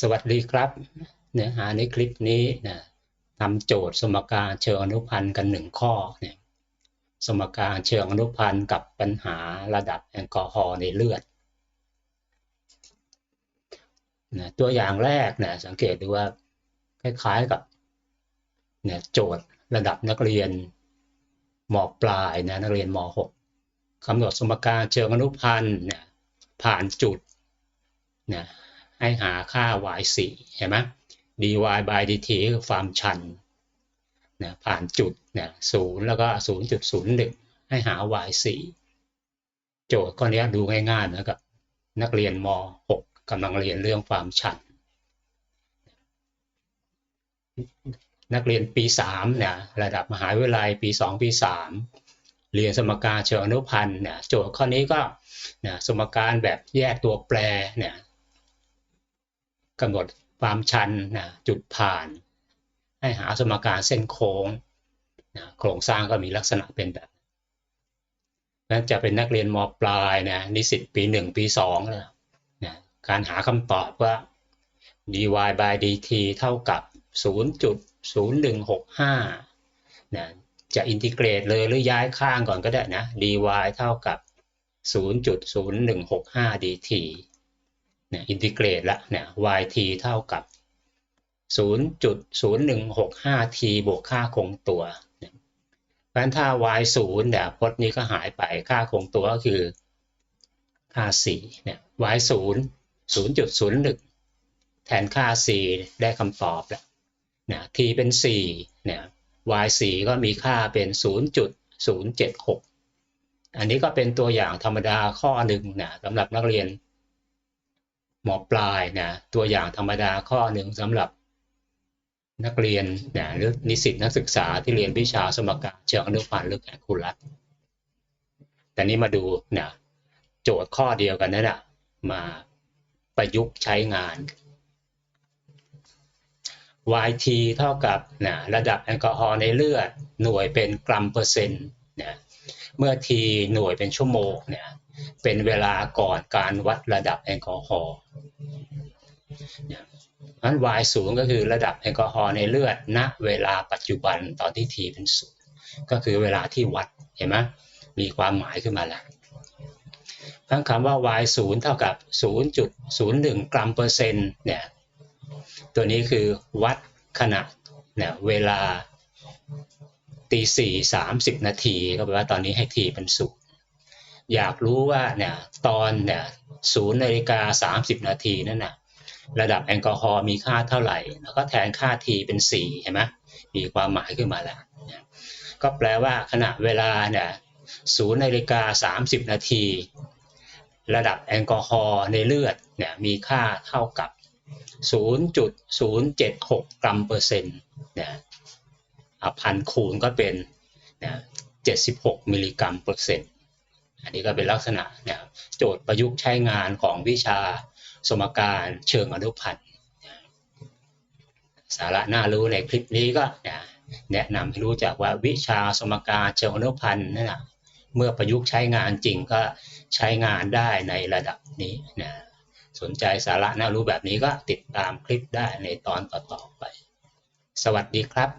สวัสดีครับ เนื้อหาในคลิปนี้นะทำโจทย์สมการเชิงอนุพันธ์กันหนึ่งข้อเนี่ยสมการเชิงอนุพันธ์กับปัญหาระดับแอลกอฮอล์ในเลือดนะตัวอย่างแรกนะสังเกตดูว่าคล้ายๆกับเนี่ยโจทย์ระดับนักเรียนมปลายนะนักเรียนม .6 กำหนดสมการเชิงอนุพันธ์เนี่ยผ่านจุดนะ ให้หาค่า y4 เห็นไหม dy by dt คือความชันนะผ่านจุดนี่ยศูนย์แล้วก็ 0.01 ให้หา y4 โจทย์ข้อนี้ดูง่ายๆนะครับ นักเรียนม .6 กำลังเรียนเรื่องความชัน นักเรียนปี3เนี่ยระดับมหาวิทยาลัยปี 2 ปี 3 เรียนสมการเชิงอนุพันธ์เนี่ยโจทย์ข้อนี้ก็นี่ยสมการแบบแยกตัวแปรเนี่ย กำหนดความชันนะจุดผ่าน ให้หาสมการเส้นโค้งนะโครงสร้างก็มีลักษณะเป็นแบบนั้นจะเป็นนักเรียนมปลายนะนิสิตปีหนึ่งปีสองนะนะการหาคำตอบว่า dy by dt เท่ากับ 0.0165นะจะอินทิเกรตเลยหรือย้ายข้างก่อนก็ได้นะ dy เท่ากับ 0.0165 dt เนี่ยอินทิเกรตละเนี่ย yt เท่ากับ 0.0165t บวกค่าคงตัวเนี่ยเพราะฉะนั้นถ้า y 0เนี่ยพจน์นี้ก็หายไปค่าคงตัวก็คือค่า4เนี่ย y 0 0.01 แทนค่า 4 ได้คำตอบแล้วเนี่ย t เป็น4เนี่ย y 4ก็มีค่าเป็น 0.076 อันนี้ก็เป็นตัวอย่างธรรมดาข้อหนึ่งนะสำหรับนักเรียน มปลายนะตัวอย่างธรรมดาข้อหนึ่งสำหรับนักเรียนนะหรือนิสิตนักศึกษาที่เรียนวิชาสมการเชิงอนุพันธ์หรือแคลคูลัสแต่นี้มาดูนะโจทย์ข้อเดียวกันนั่นแหะมาประยุกต์ใช้งาน YT เท่ากับนะระดับแอลกอฮอล์ในเลือดหน่วยเป็นกรัมเปอร์เซ็นต์นะเมื่อ T หน่วยเป็นชั่วโมงเนี่ย เป็นเวลาก่อนการวัดระดับแอลกอฮอล์นั้น Y สูงก็คือระดับแอลกอฮอล์ในเลือดณเวลาปัจจุบันตอนที่ T เป็นศูนย์ก็คือเวลาที่วัดเห็นไหมมีความหมายขึ้นมาแล้วทั้งคำว่า y 0เท่ากับ 0.01 กรัมเปอร์เซ็นต์เนี่ยตัวนี้คือวัดขณะเนี่ยเวลาตีสี่สามสิบนาทีก็แปลว่าตอนนี้ให้ทีเป็นศูนย์ อยากรู้ว่าเนี่ยตอนเนี่ยศูนย์นาฬิกาสามสิบนาทีนั่นน่ะระดับแอลกอฮอล์มีค่าเท่าไหร่ แล้วก็แทนค่าทีเป็นสี่เห็นไหมมีความหมายขึ้นมาแล้วก็แปลว่าขณะเวลาเนี่ยศูนย์นาฬิกาสามสิบนาที ระดับแอลกอฮอล์ในเลือดเนี่ยมีค่าเท่ากับ 0.076 กรัมเปอร์เซ็นต์เนี่ยพันคูณก็เป็นเนี่ย76 มิลลิกรัมเปอร์เซ็นต์ อันนี้ก็เป็นลักษณะเนี่ยโจทย์ประยุกต์ใช้งานของวิชาสมการเชิงอนุพันธ์สาระน่ารู้ในคลิปนี้ก็แนะนำให้รู้จักว่าวิชาสมการเชิงอนุพันธ์นั่นแหละเมื่อประยุกต์ใช้งานจริงก็ใช้งานได้ในระดับนี้นะสนใจสาระน่ารู้แบบนี้ก็ติดตามคลิปได้ในตอนต่อๆไป สวัสดีครับ